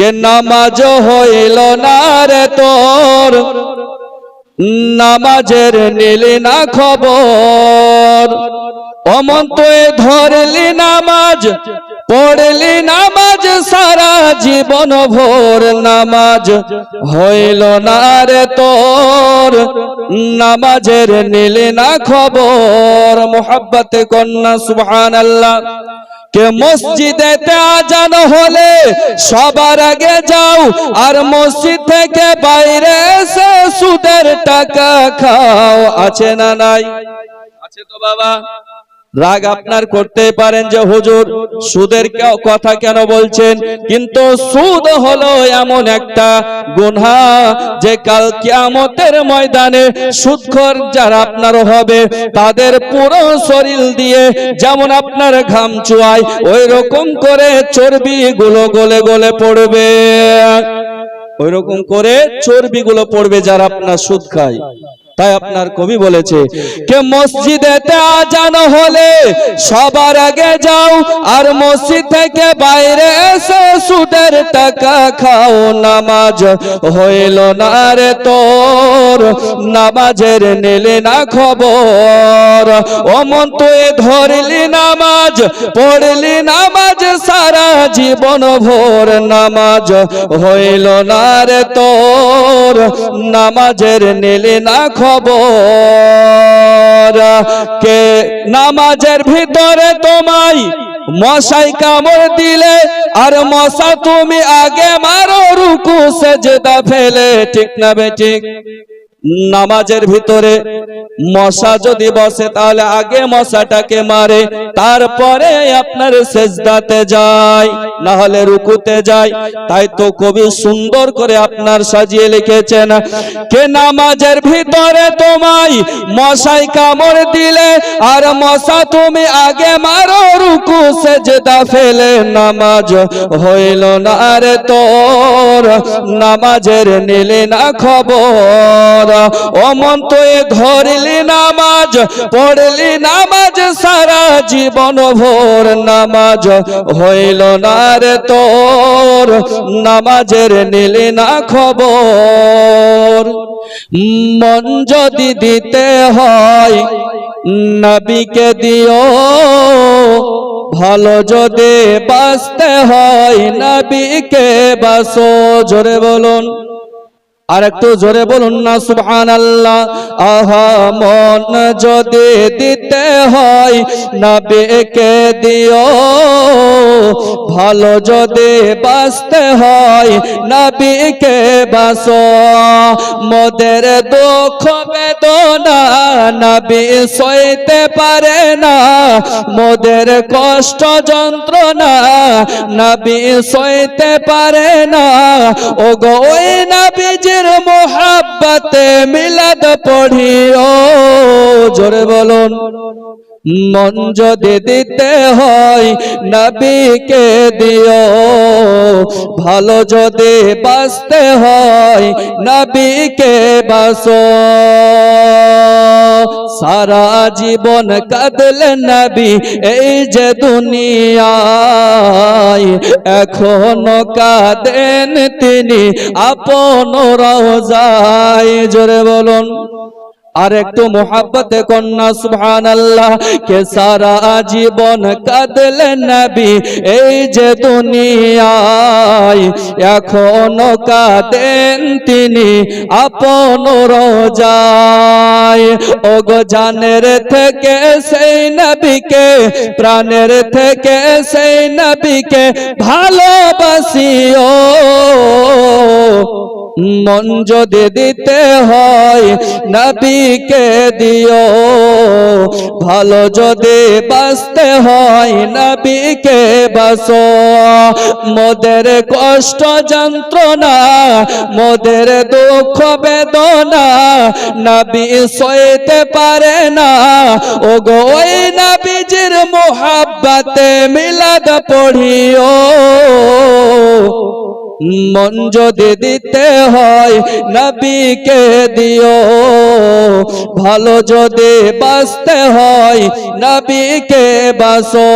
কে নামাজ হইল না রে তোর, নামাজের নিলি না খবর। অমন তুই ধরলি নামাজ, পড়লি নামাজ, সারা জীবন ভোর নামাজ। হইল না রে তোর, নামাজের নিলি না খবর। মোহাব্বত কন্যা সুবহান আল্লাহ কে মসজিদেতে আজান হলে সবার আগে যাও, আর মসজিদ থেকে বাইরে এসে সুদের টাকা খাও, আছে না নাই? আছে তো বাবা। রাগ আপনার করতে পারেন যে হুজুর, সুদের কথা কেন বলছেন? কিন্তু সুদ হলো এমন একটা গুনহা যে কাল কিয়ামতের ময়দানে সুদখোর যারা আপনার হবে, তাদের পুরো শরীর দিয়ে যেমন আপনার ঘাম চুয়ায় ওই রকম করে চর্বি গুলো গলে গলে পড়বে। ওই রকম করে চর্বিগুলো পড়বে যারা আপনার সুদ খায়। তাই আপনার কবি বলেছে কে মসজিদেতে আজান হলে সবার আগে যাও আর মসজিদ থেকে বাইরে এসে সুদের টাকা খাও। নামাজ হইল না রে তোর, নামাজের নিলে না খবর। অমন তুই ধরলি নামাজ, পড়লি নামাজ সারা জীবন ভোর। নামাজ হইল না রে তোর, নামাজের নিলে না খবর। কে নামাজের ভিতরে তোমায় মশাই কামড় দিলে, আর মশা তুমি আগে মারো, রুকু, সেজদা ফেলে, ঠিক না বে ঠিক? নামাজের ভিতরে মশা যদি বসে, তাহলে আগে মশাটাকে মারে, তারপরে আপনার সেজদাতে যায় না হলে রুকুতে যায়। তাই তো কবি সুন্দর করে আপনার সাজিয়ে লিখেছেন কে নামাজের ভিতরে তোমায় মশাই কামড় দিলে, আর মশা তুমি আগে মারো, রুকু সেজদা ফেলে। নামাজ হইল না রে তোর নামাজের নিলে না খবর অমন তুই ধরলি নামাজ, পড়লি নামাজ সারা জীবন ভোর নামাজ। হইল না রে তোর, নামাজের নিলি না খবর। মন যদি দিতে হয়, নবীকে দিও। ভালো যদি বাঁচতে হয়, নবীকে বাসো জোরে বলুন। আর একটু জোরে বলুন না সুবহান আল্লাহ আহা, মন যদি দিতে হয় না বেকে দিও। ভালো যদি বাঁচতে হয়, নবীকে বাসো মোদের দুঃখ বেদনা নবী সইতে পারে না। মোদের কষ্ট যন্ত্রণা নবী সইতে পারে না। ও গো ওই নবীজির মোহাব্বতে মিলাদ পড়িও জোরে বলুন। মন যদি দিতে হয় নবীকে দিও। ভালো যদি বাঁচতে হয় নবীকে বাসো সারা জীবন কাঁদলেন নবী এই যে দুনিয়ায়, এখনও কাঁদেন তিনি আপন রোজায়। জোরে বলুন। আর একটু মোহাব্বতে কন্যা সুবহান আল্লাহ কে সারা জীবন কাঁদলেন নবী, এই যে দুনিয়ায় এখনও কাঁদেন তিনি, আপন রোজায়। ও গো জানের থেকে সেই নবীকে, প্রাণের থেকে সেই নবীকে ভালোবাসিও। মন যদি দিতে হয় নবীকে দিও? ভালো যদি বাঁচতে হয়, নবীকে বাসো মোদের কষ্ট যন্ত্রণা, মোদের দুঃখ বেদনা, নবী সইতে পারে না। ও গো ওই নবীজির মোহাব্বতে মিলাদ পড়িও। মন যদি দিতে হয় নবীকে দিও। ভালো যদি বাঁচতে হয় নবীকে বাসো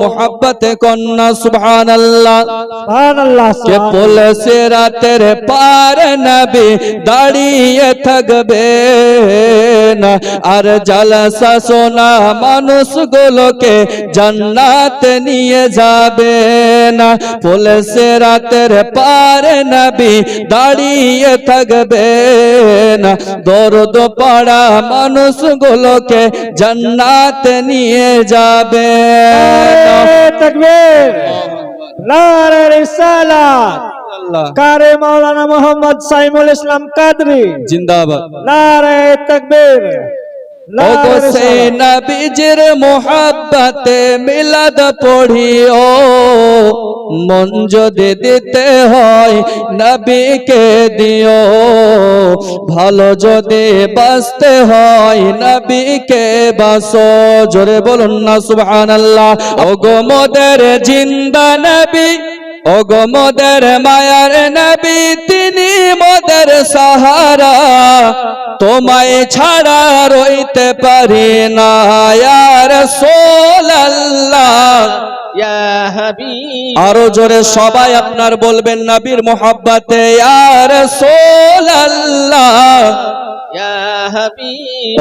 মোহাব্বত কন্যা সুবহান আল্লাহ সুবহানাল্লাহ। কে পুলিশে রাতের পার নবী দাঁড়িয়ে থাকবে না। আর জালসা সোনা মানুষগুলোকে জান্নাত নিয়ে যাবে না। পুলিশে রাতের পার নবী দাঁড়িয়ে থাকবে না। দরদ পাড়া মানুষগুলোকে জান্নাত নিয়ে যাবে না। নারে রিসালাত। কারে মাওলানা মোহাম্মদ সাইমুল ইসলাম কাদরি। জিন্দাবাদ। নারে তাকবীর। রিসালাত। নবীজির মোহাব্বতে মিলাদ পড়িও। মন যদি দিতে হয় নবীকে দিও। ভালো যদি বাঁচতে হয় নবীকে বাসো জোরে বলুন না সুবহানাল্লাহ। ওগো মোদের জিন্দা নবী। ওগো মোদের মায়ার নবী তিনি মোদের সাহারা। তোমায় ছাড়া রইতে পারি না আরও জোরে সবাই আপনার বলবেন নবীর মোহাব্বতে ইয়ার সোল্লাহ হাবিব।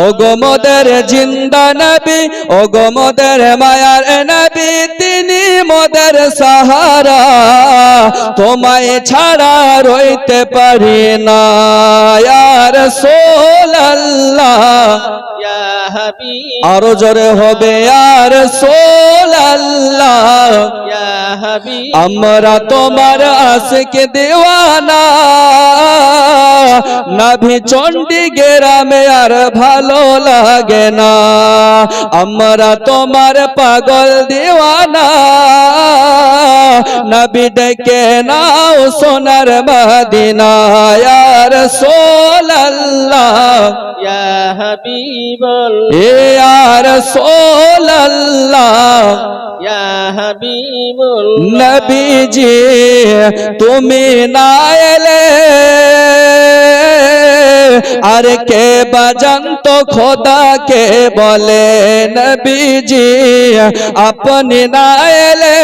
জিন্দা নবী ওগো মোদের মায়ার নবী তিনি মদের সাহারা। তোমায় ছাড়া রইতে পারি না ইয়া আরও জোরে হবে আর হাবিব। আমরা তোমার আশকে দেওয়ানা। নাভি চণ্ডী গেরামে আর ভালো লাগে না আমরা তোমার পাগল দেওয়ানা নবী ডেকে নাও সোনার মদিনা আর সোল্লাহ ইয়া হাবিব এ আর সোল্লাহ ইয়া হাবিব নবীজি তুমি না এলে আর কে বাজন্ত, খোদাকে বলে, নবীজি, আপনি না এলে।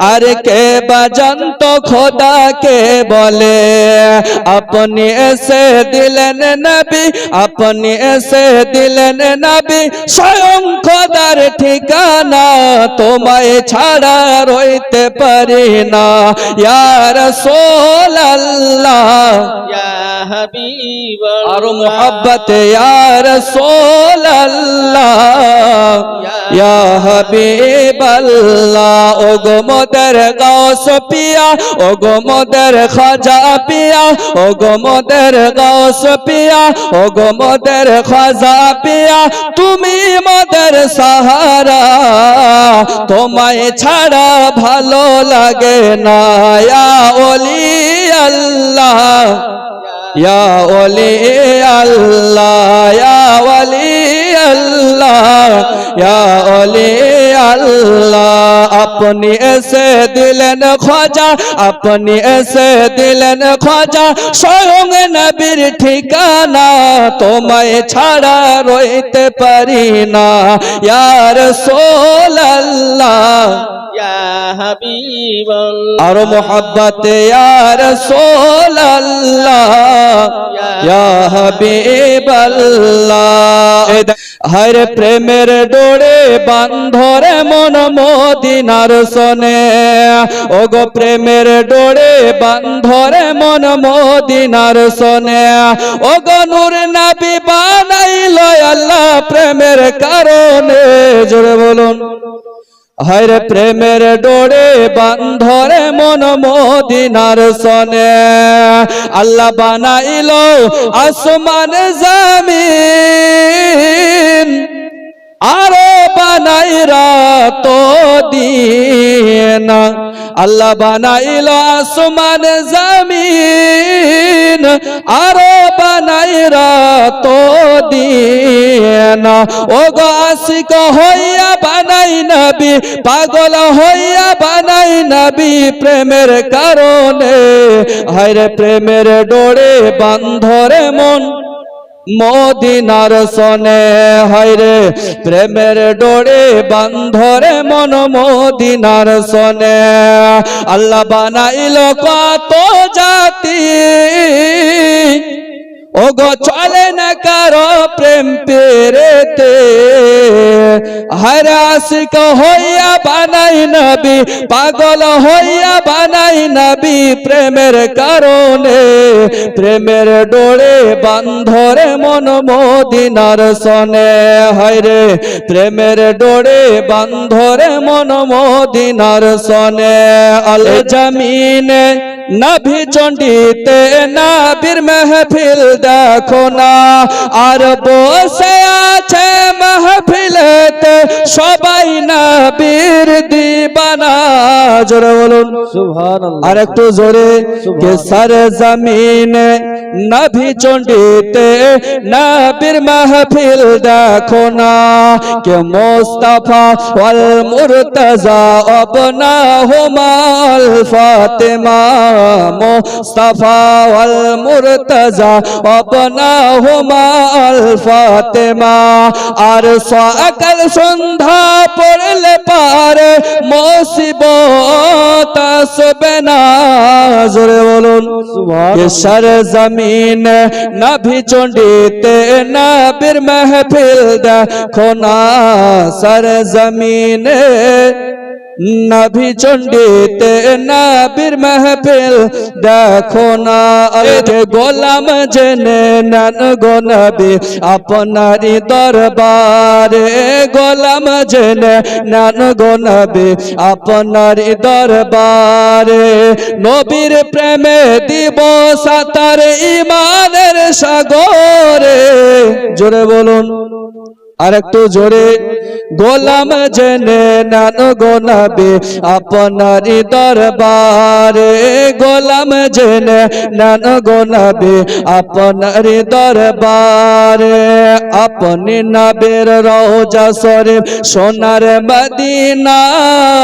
আর কে বাজন্ত, খোদাকে বলে, আপনি এসে দিলেন নবী, আপনি এসে দিলেন নবী। স্বয়ং খোদার ঠিকানা তোমায় ছাড়া রইতে পারি না। ইয়ার ইয়া হাবিব। আরও মোহাব্বত হাবিবাল্লাহ ও গো মোদের গাউস পিয়া ও গো মোদের খাজা পিয়া ও গো মোদের গাউস পিয়া ও গো খাজা পিয়া, তুমি মোদের সাহারা, তোমায় ছাড়া ভালো লাগে না ওলি আল্লাহ আপনি এসে দিলেন খোঁজা, আপনি এসে দিলেন খোঁজা, স্বয়ং নবীর ঠিকানা তোমায় ছাড়া রইতে পারি না। ইয়ার ইয়া হাবিব আরও মোহাব্বত হাবিবাল্লাহ। হর প্রেমের ডোরে বান্ধরে মন মদিনার সনে। ওগো প্রেমের ডোরে বান্ধরে মন মদিনার সনে। ওগো নূর নবী বানাইল আল্লাহ প্রেমের কারণে, জোরে বলুন। হরে প্রেমের ডোরে বান্ধরে মন মদিনার সনে। আল্লাহ বানাইল আসমান জামিন। আরও বানাই রাত দিন। আল্লাহ বানাইল আসমান, জমিন। আরও বানাই রাত দিন। ও গো আশিক হইয়া বানাই নবী, পাগল হইয়া বানাই নবী প্রেমের কারণে। হায়রে প্রেমের ডোরে বান্ধরে মন মদিনার সনে হাইরে প্রেমের ডোরে বান্ধরে মন মদিনার সনে। আল্লাহ বানাইল কত জাতি ও গো চলে না কারও প্রেম পেরেতে। হারাসিক হইয়া বানাই নবী, পাগল হইয়া বানাই নবী প্রেমের কারণে। প্রেমের ডোরে বান্ধরে মন মদিনার সনে। হায়রে প্রেমের ডোরে বান্ধরে মন মদিনার সনে। আল জমিনে নভি চণ্ডীতে নাবির মেহফিল দেখো না আর বসে আছে মেহফিলেতে সবাই নাবির দিবানা। জোরে বলুন। সুবহানাল্লাহ। আর একটু জোরে কে সার জমিনে নভি চণ্ডীতে নবীর মাহফিল দেখো না। কে মোস্তফা ওয়াল মুরতজা অবনা হুমাল ফাতেমা। মোস্তফা ওয়াল মুরতজা অবনা হুমাল ফাতেমা। আর সকাল সন্ধ্যা পড়লে পার মসিব আসবে না। জোরে বলুন সর জমিন না নাভি না বীর মেহফিল দেখো না, সর জমিন। নাভি চণ্ডীতে নাবির মাহফিল, দেখো না গোলাম জেনে নান গো নবী আপনারি দরবারে গোলাম জেনে নান গো আপনারি দরবারে নবীর প্রেমে দিব সাতার ইমানের সাগরে। জোরে বলুন। আর একটু জোরে গোলাম জেনে নান গোনাবে আপনারি দরবারে। গোলাম জেনে নান গোনাবে আপনারি দরবারে। আপনি নবের রোজা সরে সোনার মদিনায়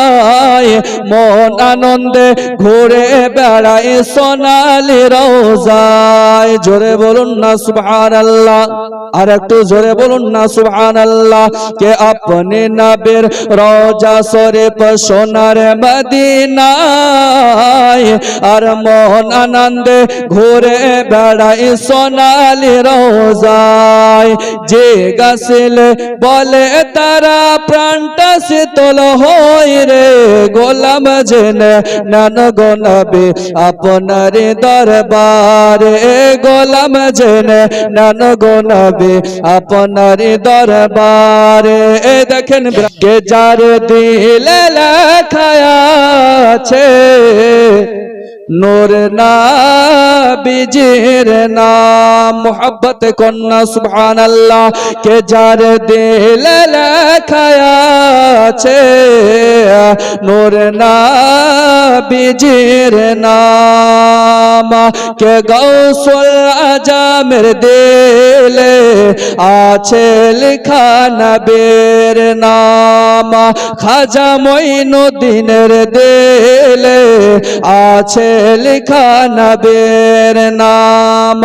মন আনন্দে ঘুরে বেড়ায় সোনালি রোজায় জোরে বলুন না সুবহানাল্লাহ। আর একটু জোরে বলুন না সুবহানাল্লাহ কে আপনি নবের রোজা শরীফ সোনার মদিনায় আর মোহন আনন্দে ঘুরে বেড়াই সোনালি রোজায়। যে গাছিলে বলে তারা প্রাণটা শীতল হই রে, গোলাম জেনে নান গোনবে আপনার দরবারে গোলাম জেনে নান গোনবে আপনার দরবারে এ দেখেন কে যার দিলে লেখা আছে। নূর না বিজির নাম, মোহব্বত কন্যা সুবহান আল্লাহ কে যার দিল লেখা আছে? নূর না বিজির নাম। কে গৌসুল আজামের দিলে আছে লেখা নবের নাম। খাজা মঈনুদ্দিনের দিলে আছে লেখা নবের নাম।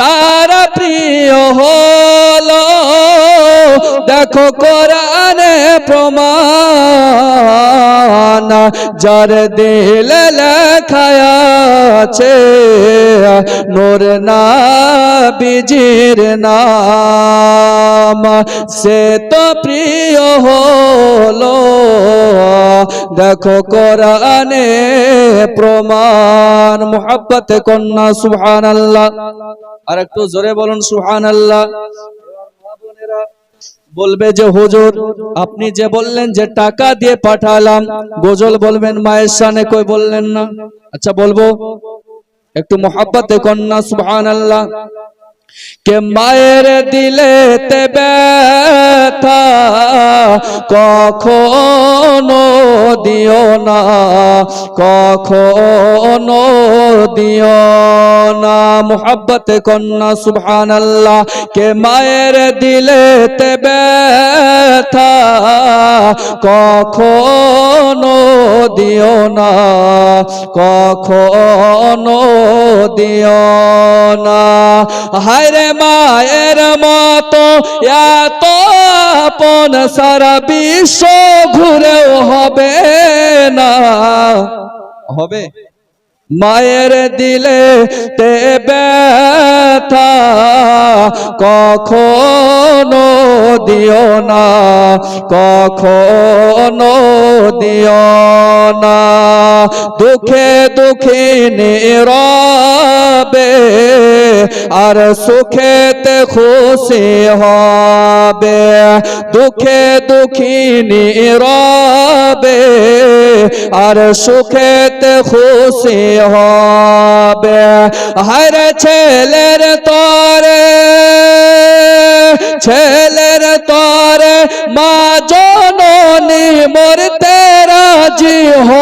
তারা প্রিয় হলো, দেখো কোরআনে প্রমাণ, যার দিল লেখা আছে, নূর না বিজির নাম, সে তো প্রিয় হলো। দেখো কোরআনে প্রমাণ, মোহাব্বত কন্যা সুহান আল্লাহ আর একটু জোরে বলুন সুহান আল্লাহ বলবে যে, হুজুর, আপনি যে বললেন যে টাকা দিয়ে পাঠালাম, গজল বলবেন, মায়ের সানে কই বললেন না? আচ্ছা বলব। একটু মোহাব্বতে কন্যা সুহান আল্লাহ কে মায়ের দিলে তে ব্যথা কখনো দিও না, কখনো দিও না। মোহাব্বত কন্যা সুবহান আল্লাহ কে মায়ের দিলে তে ব্যথা কখনো দিও না, কখনো দিও না। হায়রে মায়ের মতো এত আপন সারা বিশ্ব ঘুরেও হবে না। হবে? মায়ের দিলে তে ব্যথা কখনো দিও না কখনো দিও না। দুঃখে দুঃখে নীরবে, আর সুখেতে খুশি হবে। দুঃখে দুঃখী নীরবে, আর সুখেতে খুশি হবে। হর ছেলের তরে ছেলের তরে মা জননী মরতে রাজি হবে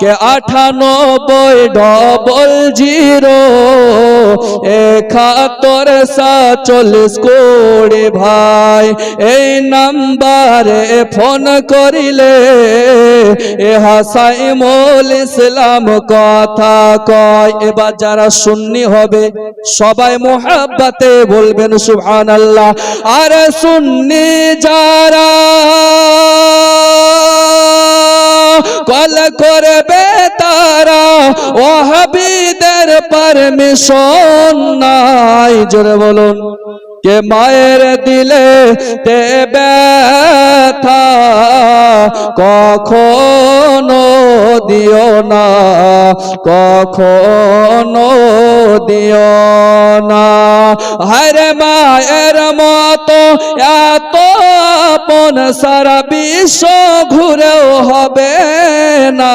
কে আঠানব্বই ডবল জিরো একাত্তর সাতচল্লিশ কোড়ি ভাই, এই নাম্বারে ফোন করিলে, এ হাসাইমুল ইসলাম কথা কয়, এবার যারা সুন্নি হবে, সবাই মোহাব্বতে বলবেন সুবহান আল্লাহ আর সুন্নি যারা কল করবে তারা ওহাবিদের পারমিশন নাই। জোরে বলুন, কে মায়ের দিলে তে ব্যথা, কখনো দিও না, কখনো দিও না। হরে মায়ের মতো এত আপন সারা বিশ্ব ঘুরেও হবে না।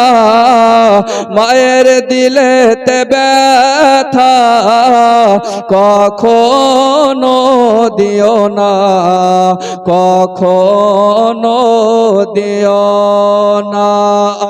মায়ের দিলে তে ব্যথা কখনো দিও না, কখনো দিও না।